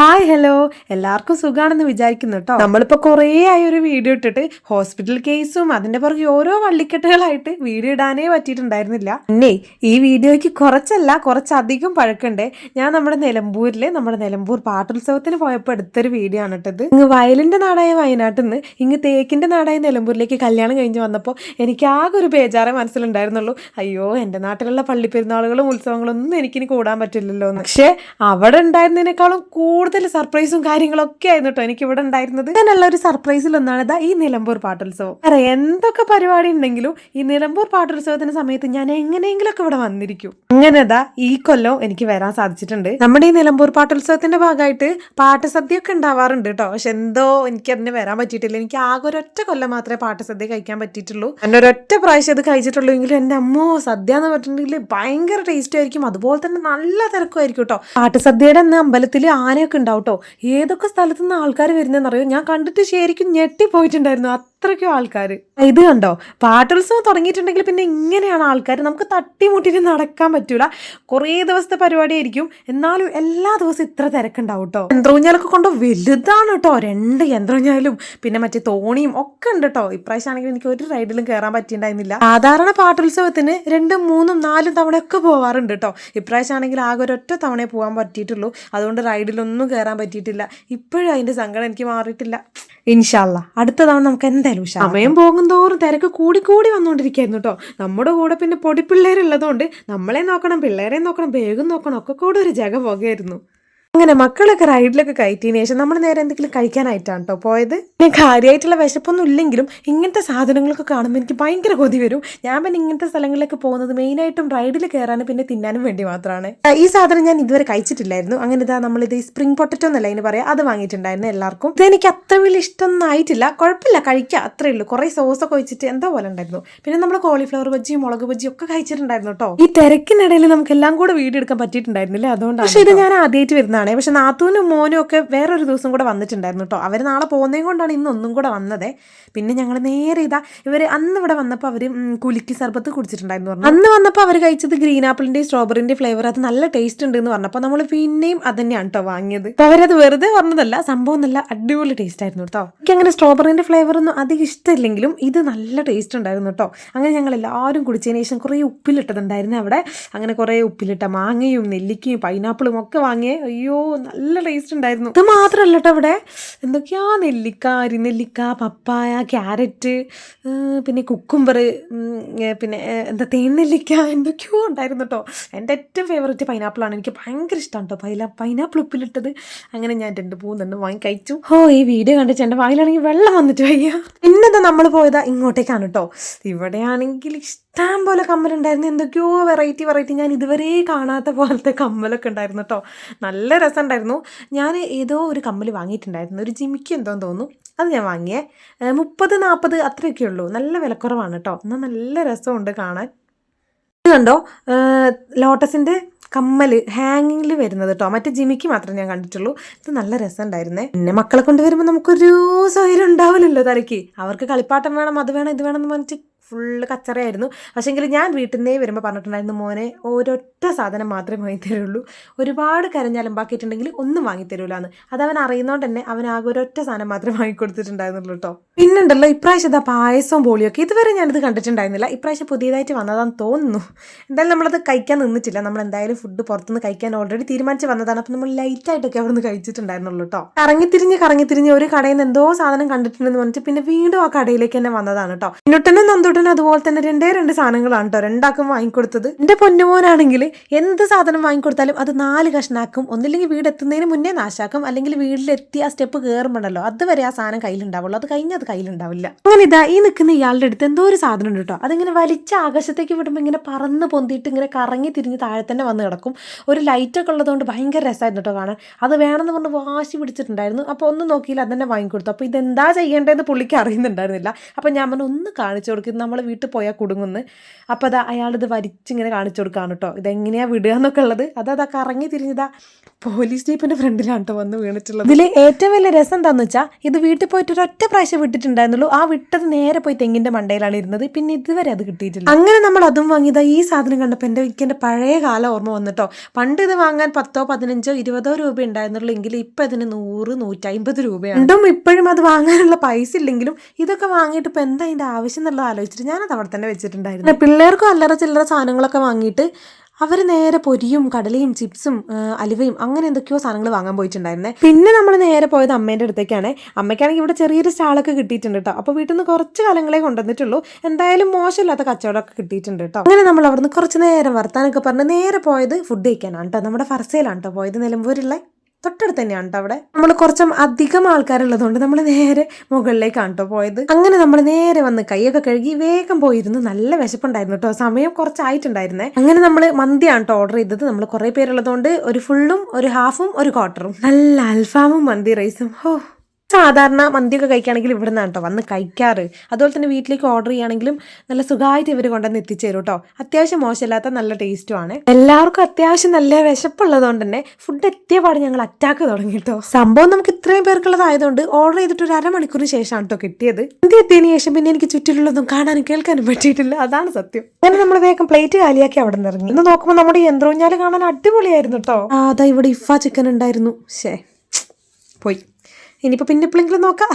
Hi hello. എല്ലാവർക്കും സുഖാണെന്ന് വിചാരിക്കുന്നു കേട്ടോ നമ്മളിപ്പോൾ കുറേ ആയി ഒരു വീഡിയോ ഇട്ടിട്ട് ഹോസ്പിറ്റൽ കേസും അതിന്റെ പുറകെ ഓരോ വള്ളിക്കെട്ടുകളായിട്ട് വീഡിയോ ഇടാനേ പറ്റിയിട്ടുണ്ടായിരുന്നില്ല. പിന്നെ ഈ വീഡിയോയ്ക്ക് കുറച്ചല്ല കുറച്ചധികം പഴക്കണ്ടേ. ഞാൻ നമ്മുടെ നിലമ്പൂരിൽ നമ്മുടെ നിലമ്പൂർ പാട്ടുത്സവത്തിന് പോയപ്പോൾ എടുത്തൊരു വീഡിയോ ആണ് ഇട്ടത് ഇങ്ങ് വയലിന്റെ നാടായ വയനാട്ടിൽ നിന്ന് ഇങ്ങ് തേക്കിന്റെ നാടായ നിലമ്പൂരിലേക്ക് കല്യാണം കഴിഞ്ഞ് വന്നപ്പോൾ എനിക്ക് ആകെ ഒരു ബേജാറേ മനസ്സിലുണ്ടായിരുന്നുള്ളൂ. അയ്യോ എന്റെ നാട്ടിലുള്ള പള്ളിപ്പെരുന്നാളുകളും ഉത്സവങ്ങളും ഒന്നും എനിക്കിനി കൂടാൻ പറ്റില്ലല്ലോ പക്ഷേ അവിടെ ഉണ്ടായിരുന്നതിനേക്കാളും കൂടുതൽ സർപ്രൈസും കാര്യങ്ങളൊക്കെ ആയിരുന്നു കേട്ടോ എനിക്ക് ഇവിടെ ഉണ്ടായിരുന്നത്. അങ്ങനെയുള്ള ഒരു സർപ്രൈസിൽ ഒന്നാണ് ഇതാ ഈ നിലമ്പൂർ പാട്ടുത്സവം. അറേ എന്തൊക്കെ പരിപാടി ഉണ്ടെങ്കിലും ഈ നിലമ്പൂർ പാട്ടുത്സവത്തിന്റെ സമയത്ത് ഞാൻ എങ്ങനെയെങ്കിലും ഒക്കെ ഇവിടെ വന്നിരിക്കും. അങ്ങനെ ദാ ഈ കൊല്ലം എനിക്ക് വരാൻ സാധിച്ചിട്ടുണ്ട്. നമ്മുടെ ഈ നിലമ്പൂർ പാട്ടുത്സവത്തിന്റെ ഭാഗമായിട്ട് പാട്ടസദ്യ ഒക്കെ ഉണ്ടാവാറുണ്ട് കേട്ടോ പക്ഷെ എന്തോ എനിക്ക് അതിന് വരാൻ പറ്റിയിട്ടില്ല. എനിക്ക് ആകെ ഒരൊറ്റ കൊല്ലം മാത്രമേ പാട്ടസദ്യ കഴിക്കാൻ പറ്റിയിട്ടുള്ളൂ. എന്നെ ഒരൊറ്റ പ്രാവശ്യം അത് കഴിച്ചിട്ടുള്ളൂ. എങ്കിലും എന്റെ അമ്മോ സദ്യ എന്ന് പറഞ്ഞിട്ടുണ്ടെങ്കിൽ ഭയങ്കര ടേസ്റ്റ് ആയിരിക്കും. അതുപോലെ തന്നെ നല്ല തിരക്കുമായിരിക്കും കേട്ടോ പാട്ടസദ്യയുടെ അന്ന് അമ്പലത്തിൽ ആനയൊക്കെ ഉണ്ടാവും കേട്ടോ ഏതൊക്കെ സ്ഥലത്തു നിന്ന് ആൾക്കാർ വരുന്നതെന്നറിയോ ഞാൻ കണ്ടിട്ട് ശരിക്കും ഞെട്ടിപ്പോയിട്ടുണ്ടായിരുന്നു. അത്രയ്ക്കും ആൾക്കാർ ഇത് കണ്ടോ? പാട്ടുത്സവം തുടങ്ങിയിട്ടുണ്ടെങ്കിൽ പിന്നെ ഇങ്ങനെയാണ് ആൾക്കാർ നമുക്ക് തട്ടിമുട്ടിട്ട് നടക്കാൻ പറ്റൂല. കുറേ ദിവസത്തെ പരിപാടി ആയിരിക്കും എന്നാലും എല്ലാ ദിവസവും ഇത്ര തിരക്കുണ്ടാവും കേട്ടോ യന്ത്രൂഞ്ഞാലൊക്കെ കൊണ്ട് വലുതാണ് കേട്ടോ രണ്ട് യന്ത്രൂഞ്ഞാലും പിന്നെ മറ്റേ തോണിയും ഒക്കെ ഉണ്ട് കേട്ടോ ഇപ്രാവശ്യം ആണെങ്കിൽ എനിക്ക് ഒരു റൈഡിലും കയറാൻ പറ്റിയിട്ടുണ്ടായിരുന്നില്ല. സാധാരണ പാട്ടുത്സവത്തിന് രണ്ടും മൂന്നും നാലും തവണയൊക്കെ പോവാറുണ്ട് കേട്ടോ ഇപ്രാവശ്യം ആണെങ്കിൽ ആകെ ഒരൊറ്റ തവണയെ പോകാൻ പറ്റിയിട്ടുള്ളൂ. അതുകൊണ്ട് റൈഡിലൊന്നും കയറാൻ പറ്റിയിട്ടില്ല. ഇപ്പോഴും അതിന്റെ സങ്കടം എനിക്ക് മാറിയിട്ടില്ല. ഇൻഷാല്ല അടുത്ത തവണ നമുക്ക് എന്തായാലും ഉഷാ. സമയം പോകും തോറും തിരക്ക് കൂടി കൂടി വന്നുകൊണ്ടിരിക്കുകയായിരുന്നു കേട്ടോ നമ്മുടെ കൂടെ പിന്നെ പൊടിപ്പിള്ളേരുള്ളതുകൊണ്ട് നമ്മളെ നോക്കണം പിള്ളേരെ നോക്കണം വേഗം നോക്കണം ഒക്കെ കൂടെ ഒരു ജഗ പോകുമായിരുന്നു അങ്ങനെ മക്കളൊക്കെ റൈഡിലൊക്കെ കയറ്റിയതിന് ശേഷം നമ്മൾ നേരെ എന്തെങ്കിലും കഴിക്കാനായിട്ടാണ് കേട്ടോ പോയത്. പിന്നെ കാര്യമായിട്ടുള്ള വിശപ്പൊന്നും ഇല്ലെങ്കിലും ഇങ്ങനത്തെ സാധനങ്ങളൊക്കെ കാണുമ്പോൾ എനിക്ക് ഭയങ്കര കൊതി വരും. ഞാൻ പിന്നെ ഇങ്ങനത്തെ സ്ഥലങ്ങളിലേക്ക് പോകുന്നത് മെയിനായിട്ടും റൈഡിൽ കയറാനും പിന്നെ തിന്നാനും വേണ്ടി മാത്രമാണ് ഈ സാധനം ഞാൻ ഇതുവരെ കഴിച്ചിട്ടില്ലായിരുന്നു. അങ്ങനെ ഇതാ നമ്മളിത് ഈ സ്പ്രിംഗ് പൊട്ടറ്റോ എന്നല്ല അതിന് പറയാം. അത് വാങ്ങിയിട്ടുണ്ടായിരുന്നു എല്ലാവർക്കും. ഇത് എനിക്ക് അത്ര വലിയ ഇഷ്ടമൊന്നും ആയിട്ടില്ല. കുഴപ്പമില്ല കഴിക്കാം. അത്രേ ഉള്ളൂ. കുറേ സോസൊക്കെ വെച്ചിട്ട് എന്താ പോലെ ഉണ്ടായിരുന്നു. പിന്നെ നമ്മൾ കോളിഫ്ലവർ ബജ്ജിയും മുളക് ബജ്ജിയും ഒക്കെ കഴിച്ചിട്ടുണ്ടായിരുന്നു കേട്ടോ ഈ തിരക്കിനിടയിൽ നമുക്ക് എല്ലാം കൂടെ വീഡിയോ എടുക്കാൻ പറ്റിയിട്ടുണ്ടായിരുന്നില്ല? അതുകൊണ്ടാണ് പക്ഷേ ഇത് ഞാൻ ആദ്യമായിട്ട് വരുന്നതാണ് പക്ഷെ നാത്തൂനും മോനും ഒക്കെ വേറൊരു ദിവസം കൂടെ വന്നിട്ടുണ്ടായിരുന്നു കേട്ടോ അവർ നാളെ പോകുന്നതും കൊണ്ടാണ് ഇന്ന് ഒന്നും കൂടെ വന്നത്. പിന്നെ ഞങ്ങൾ നേരെ ഇതാ ഇവർ അന്ന് ഇവിടെ വന്നപ്പോൾ അവർ കുലുക്കി സർബത്ത് കുടിച്ചിട്ടുണ്ടായിരുന്നു പറഞ്ഞു. അന്ന് വന്നപ്പോൾ അവർ കഴിച്ചത് ഗ്രീൻ ആപ്പിളിന്റെയും സ്ട്രോബെറിന്റെ ഫ്ലേവർ അത് നല്ല ടേസ്റ്റ് ഉണ്ട് എന്ന് പറഞ്ഞപ്പോൾ നമ്മൾ പിന്നെയും അത് തന്നെയാണ് കേട്ടോ വാങ്ങിയത്. അപ്പോൾ അവരത് വെറുതെ പറഞ്ഞതല്ല സംഭവം നല്ല അടിപൊളി ടേസ്റ്റ് ആയിരുന്നു കേട്ടോ എനിക്ക് അങ്ങനെ സ്ട്രോബെറിന്റെ ഫ്ലേവർ ഒന്നും അധികം ഇഷ്ടമില്ലെങ്കിലും ഇത് നല്ല ടേസ്റ്റ് ഉണ്ടായിരുന്നു കേട്ടോ അങ്ങനെ ഞങ്ങൾ എല്ലാവരും കുടിച്ചതിന് ശേഷം കുറേ ഉപ്പിലിട്ടതുണ്ടായിരുന്നു അവിടെ. അങ്ങനെ കുറേ ഉപ്പിലിട്ട മാങ്ങയും നെല്ലിക്കയും പൈനാപ്പിളും ഒക്കെ വാങ്ങിയേ അയ്യോ നല്ല ടേസ്റ്റ് ഉണ്ടായിരുന്നു. ഇത് മാത്രമല്ല കേട്ടോ ഇവിടെ. എന്തൊക്കെയാ നെല്ലിക്ക അരിനെല്ലിക്ക പപ്പായ ക്യാരറ്റ് പിന്നെ കുക്കുംബർ പിന്നെ എന്താ തേനെല്ലിക്ക എന്തൊക്കെയോ ഉണ്ടായിരുന്നു കേട്ടോ എന്റെ ഏറ്റവും ഫേവററ്റ് പൈനാപ്പിളാണ് എനിക്ക് ഭയങ്കര ഇഷ്ടമാണ് കേട്ടോ പൈല പൈനാപ്പിൾ ഉപ്പിലിട്ടത് അങ്ങനെ ഞാൻ രണ്ട് മൂന്നെണ്ണം വാങ്ങി കഴിച്ചു. ഓ ഈ വീഡിയോ കണ്ടിട്ട് എന്റെ വായിലാണെങ്കിൽ വെള്ളം വന്നിട്ട് വയ്യ. പിന്നെന്താ നമ്മൾ പോയതാ ഇങ്ങോട്ടേക്കാണ് കേട്ടോ ഇവിടെയാണെങ്കിൽ ഇഷ്ടം പോലെ കമ്മലുണ്ടായിരുന്നു. എന്തൊക്കെയോ വെറൈറ്റി വെറൈറ്റി ഞാൻ ഇതുവരെ കാണാത്ത പോലത്തെ കമ്മലൊക്കെ ഉണ്ടായിരുന്നു കേട്ടോ നല്ല രസമുണ്ടായിരുന്നു. ഞാൻ ഏതോ ഒരു കമ്മൽ വാങ്ങിയിട്ടുണ്ടായിരുന്നു. ഒരു ജിമിക്ക് എന്തോന്ന് തോന്നുന്നു. അത് ഞാൻ വാങ്ങിയേ. മുപ്പത് നാൽപ്പത് അത്രയൊക്കെ ഉള്ളൂ. നല്ല വിലക്കുറവാണ് കേട്ടോ എന്നാൽ നല്ല രസമുണ്ട് കാണാൻ. ഇത് കണ്ടോ? ലോട്ടസിന്റെ കമ്മൽ ഹാങ്ങിങ്ങിൽ വരുന്നത് കേട്ടോ മറ്റേ ജിമിക്ക് മാത്രമേ ഞാൻ കണ്ടിട്ടുള്ളൂ. ഇത് നല്ല രസമുണ്ടായിരുന്നേ. പിന്നെ മക്കളെ കൊണ്ടുവരുമ്പോൾ നമുക്കൊരു സൗകര്യം ഉണ്ടാവില്ലല്ലോ തലയ്ക്ക്. അവർക്ക് കളിപ്പാട്ടം വേണം അത് വേണം ഇത് വേണം എന്ന് പറഞ്ഞിട്ട് ഫുള്ള് കച്ചറയായിരുന്നു. പക്ഷേങ്കിൽ ഞാൻ വീട്ടിൽ നിന്നേ വരുമ്പോൾ പറഞ്ഞിട്ടുണ്ടായിരുന്നു മോനെ ഒരൊറ്റ സാധനം മാത്രമേ വാങ്ങി തരുള്ളൂ ഒരുപാട് കരഞ്ഞാലും ബാക്കിയിട്ടുണ്ടെങ്കിൽ ഒന്നും വാങ്ങി തരൂലെന്ന് അത് അവൻ അറിയുന്നതുകൊണ്ട് തന്നെ അവൻ ആകെ ഒരൊറ്റ സാധനം മാത്രമേ വാങ്ങിക്കൊടുത്തിട്ടുണ്ടായിരുന്നുള്ളൂ കേട്ടോ പിന്നുണ്ടല്ലോ ഇപ്രാവശ്യം ഇതാ പായസവും പോളിയൊക്കെ. ഇതുവരെ ഞാനിത് കണ്ടിട്ടുണ്ടായിരുന്നില്ല. ഇപ്രാവശ്യം പുതിയതായിട്ട് വന്നതാന്ന് തോന്നുന്നു. എന്തായാലും നമ്മളത് കഴിക്കാൻ നിന്നിട്ടില്ല. നമ്മൾ എന്തായാലും ഫുഡ് പുറത്തുനിന്ന് കഴിക്കാൻ ഓൾറെഡി തീരുമാനിച്ച് വന്നതാണ്. അപ്പം നമ്മൾ ലൈറ്റായിട്ടൊക്കെ അവിടെ നിന്ന് കഴിച്ചിട്ടുണ്ടായിരുന്നുള്ളൂ കേട്ടോ കറങ്ങിത്തിരിഞ്ഞ് കറങ്ങിത്തിരിഞ്ഞ് ഒരു കടയിൽ നിന്ന് എന്തോ സാധനം കണ്ടിട്ടുണ്ടെന്ന് പറഞ്ഞിട്ട് പിന്നെ വീണ്ടും ആ കടയിലേക്ക് തന്നെ വന്നതാണ് കേട്ടോ പിന്നുട്ടനും നന്ദുട്ടനും അതുപോലെ തന്നെ രണ്ടേ രണ്ട് സാധനങ്ങളാണ് കേട്ടോ രണ്ടാക്കും വാങ്ങിക്കൊടുത്തത്. എന്റെ പൊന്നുമോനാണെങ്കിൽ എന്ത് സാധനം വാങ്ങിക്കൊടുത്താലും അത് നാല് കഷ്ണാക്കും. ഒന്നില്ലെങ്കിൽ വീട് എത്തുന്നതിന് മുന്നേ നാശാക്കും. അല്ലെങ്കിൽ വീട്ടിലെത്തി ആ സ്റ്റെപ്പ് കയറുമ്പോണ്ടല്ലോ അതുവരെ ആ സാധനം കയ്യിലുണ്ടാവുള്ളൂ. അത് കഴിഞ്ഞ് അത് കയ്യിലുണ്ടാവില്ല. അങ്ങനെ ഇതാ ഈ നിൽക്കുന്ന ഇയാളുടെ അടുത്ത് എന്തോ ഒരു സാധനം ഉണ്ട് കേട്ടോ അതിങ്ങനെ വലിച്ച ആകാശത്തേക്ക് വിടുമ്പോൾ ഇങ്ങനെ പറന്ന് പൊന്തിയിട്ട് ഇങ്ങനെ കറങ്ങി തിരിഞ്ഞ് താഴെ തന്നെ വന്ന് കിടക്കും. ഒരു ലൈറ്റൊക്കെ ഉള്ളതുകൊണ്ട് ഭയങ്കര രസമായിരുന്നു കേട്ടോ കാണാൻ. അത് വേണമെന്ന് പറഞ്ഞ് വാശി പിടിച്ചിട്ടുണ്ടായിരുന്നു. അപ്പോൾ ഒന്നും നോക്കിയില്ല അത് തന്നെ വാങ്ങിക്കൊടുത്തു. അപ്പോൾ ഇതെന്താ ചെയ്യേണ്ടതെന്ന് പുള്ളിക്ക് അറിയുന്നുണ്ടായിരുന്നില്ല. അപ്പോൾ ഞാൻ പറഞ്ഞു ഒന്ന് കാണിച്ചു കൊടുക്കും. നമ്മൾ വീട്ടിൽ പോയാൽ കുടുങ്ങുന്നു. അപ്പോൾ അതാ അയാളിത് വരിച്ചിങ്ങനെ കാണിച്ചു കൊടുക്കുകയാണ് കേട്ടോ ഇതെങ്ങനെയാണ് വിടുക എന്നൊക്കെ ഉള്ളത്. അതാ കറങ്ങി തിരിഞ്ഞതാ. പോലീസ് ജീപ്പിന്റെ ഫ്രണ്ടിലാണ് കേട്ടോ വന്ന് വീണിട്ടുള്ളത്. ഇതിൽ ഏറ്റവും വലിയ രസം എന്താണെന്ന് വെച്ചാൽ ഇത് വീട്ടിൽ പോയിട്ട് ഒരു ഒരൊറ്റ പ്രാവശ്യം വിട്ടിട്ടുണ്ടായിരുന്നുള്ളൂ. ആ വിട്ടത് നേരെ പോയി തെങ്ങിന്റെ മണ്ടയിലാണ് ഇരുന്നത്. പിന്നെ ഇതുവരെ അത് കിട്ടിയിട്ടില്ല. അങ്ങനെ നമ്മൾ അതും വാങ്ങിയതാ. ഈ സാധനം കണ്ടപ്പോൾ എന്റെ എനിക്ക് പഴയ കാല ഓർമ്മ വന്നിട്ടോ പണ്ട് ഇത് വാങ്ങാൻ പത്തോ പതിനഞ്ചോ ഇരുപതോ രൂപ ഉണ്ടായിരുന്നുള്ളൂ എങ്കിൽ ഇപ്പം ഇതിന് നൂറ് നൂറ്റമ്പത് രൂപയാണ്. ഇപ്പോഴും അത് വാങ്ങാനുള്ള പൈസ ഇല്ലെങ്കിലും ഇതൊക്കെ വാങ്ങിയിട്ട് ഇപ്പം എന്താ അതിന്റെ ആവശ്യം എന്നുള്ളത് ആലോചിച്ചിട്ട് ഞാനത് അവിടെ തന്നെ വെച്ചിട്ടുണ്ടായിരുന്നു. പിള്ളേർക്കും അല്ലറ ചില്ലറ സാധനങ്ങളൊക്കെ വാങ്ങിയിട്ട് അവർ നേരെ പൊരിയും കടലയും ചിപ്സും അലിവയും അങ്ങനെ എന്തൊക്കെയോ സാധനങ്ങൾ വാങ്ങാൻ പോയിട്ടുണ്ടായിരുന്നേ. പിന്നെ നമ്മൾ നേരെ പോയത് അമ്മേന്റെ അടുത്തേക്കാണ്. അമ്മയ്ക്കാണെങ്കിൽ ഇവിടെ ചെറിയൊരു സ്റ്റാളൊക്കെ കിട്ടിയിട്ടുണ്ട് കേട്ടോ. അപ്പോൾ വീട്ടിൽ നിന്ന് കുറച്ച് കാലങ്ങളെ കൊണ്ടുവന്നിട്ടുള്ളൂ. എന്തായാലും മോശമില്ലാത്ത കച്ചവടമൊക്കെ കിട്ടിയിട്ടുണ്ട് കേട്ടോ. അങ്ങനെ നമ്മൾ അവിടുന്ന് കുറച്ച് നേരം വർത്താനൊക്കെ പറഞ്ഞ് നേരെ പോയത് ഫുഡ് കഴിക്കാനാണ് കേട്ടോ. നമ്മുടെ ഫർസയിലാണ് കേട്ടോ പോയത്. നിലമ്പൂരുള്ള തൊട്ടടുത്ത് തന്നെയാണ് കേട്ടോ അവിടെ. നമ്മൾ കുറച്ചും അധികം ആൾക്കാരുള്ളതുകൊണ്ട് നമ്മൾ നേരെ മുകളിലേക്കാണ് കേട്ടോ പോയത്. അങ്ങനെ നമ്മൾ നേരെ വന്ന് കൈയൊക്കെ കഴുകി വേഗം പോയിരുന്നു. നല്ല വിശപ്പുണ്ടായിരുന്നു കേട്ടോ സമയം കുറച്ചായിട്ടുണ്ടായിരുന്നേ. അങ്ങനെ നമ്മൾ മന്തിയാണ് കേട്ടോ ഓർഡർ ചെയ്തത്. നമ്മൾ കുറേ പേരുള്ളതുകൊണ്ട് ഒരു ഫുള്ളും ഒരു ഹാഫും ഒരു ക്വാർട്ടറും നല്ല അൽഫാമും മന്തി റൈസും ഹോ. സാധാരണ മന്തിയൊക്കെ കഴിക്കുകയാണെങ്കിൽ ഇവിടെ നിന്നാണ് കേട്ടോ വന്ന് കഴിക്കാറ്. അതുപോലെ തന്നെ വീട്ടിലേക്ക് ഓർഡർ ചെയ്യുകയാണെങ്കിലും നല്ല സുഖമായിട്ട് ഇവർ കൊണ്ടുവന്ന് എത്തിച്ചേരും കേട്ടോ. അത്യാവശ്യം മോശമില്ലാത്ത നല്ല ടേസ്റ്റുമാണ് എല്ലാവർക്കും അത്യാവശ്യം നല്ല വിശപ്പുള്ളതുകൊണ്ട് തന്നെ ഫുഡ് എത്തിയ പാട് ഞങ്ങൾ അറ്റാക്ക് തുടങ്ങി കേട്ടോ. സംഭവം നമുക്ക് ഇത്രയും പേർക്കുള്ളതായതുകൊണ്ട് ഓർഡർ ചെയ്തിട്ട് ഒരു അരമണിക്കൂറിന് ശേഷമാണ് കേട്ടോ കിട്ടിയത്. മന്തി എത്തിയതിന് ശേഷം പിന്നെ എനിക്ക് ചുറ്റിലുള്ളതും കാണാനും കേൾക്കാനും പറ്റിയിട്ടില്ല. അതാണ് സത്യം. അങ്ങനെ നമ്മൾ വേഗം പ്ലേറ്റ് കാലിയാക്കി അവിടെ നിന്ന് ഇറങ്ങി. ഇന്ന് നോക്കുമ്പോൾ നമ്മുടെ യന്ത്രോഞ്ഞാൽ കാണാൻ അടിപൊളിയായിരുന്നു കേട്ടോ. അതാ ഇവിടെ ഇഫ ചിക്കൻ ഉണ്ടായിരുന്നു. ശേ പോയി. ഇനിയിപ്പോൾ പിന്നെ എപ്പോഴെങ്കിലും നോക്കാം.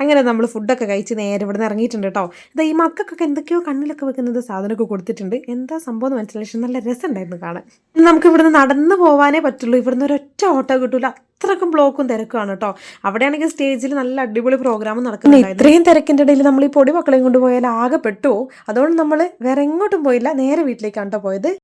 അങ്ങനെ നമ്മൾ ഫുഡൊക്കെ കഴിച്ച് നേരെ ഇവിടെ നിന്ന് ഇറങ്ങിയിട്ടുണ്ട് കേട്ടോ ഇതാ ഈ മക്കൾക്കൊക്കെ എന്തൊക്കെയോ കണ്ണിലൊക്കെ വെക്കുന്നത് സാധനമൊക്കെ കൊടുത്തിട്ടുണ്ട്. എന്താ സംഭവം മനസ്സിലായി പക്ഷെ നല്ല രസമുണ്ടായിരുന്നു കാണാൻ. നമുക്ക് ഇവിടുന്ന് നടന്ന് പോകാനേ പറ്റുള്ളൂ. ഇവിടുന്ന് ഒരൊറ്റ ഓട്ടോ കിട്ടൂല. അത്രക്കും ബ്ലോക്കും തിരക്കുമാണ് കേട്ടോ അവിടെയാണെങ്കിൽ സ്റ്റേജിൽ നല്ല അടിപൊളി പ്രോഗ്രാം നടക്കുന്നുണ്ട് ഇത്രയും തിരക്കിന്റെ ഇടയിൽ നമ്മൾ ഈ പൊടി മക്കളെയും കൊണ്ടുപോയാൽ ആകെ പെട്ടു അതുകൊണ്ട് നമ്മൾ വേറെ എങ്ങോട്ടും പോയില്ല. നേരെ വീട്ടിലേക്കാണ് കേട്ടോ പോയത്.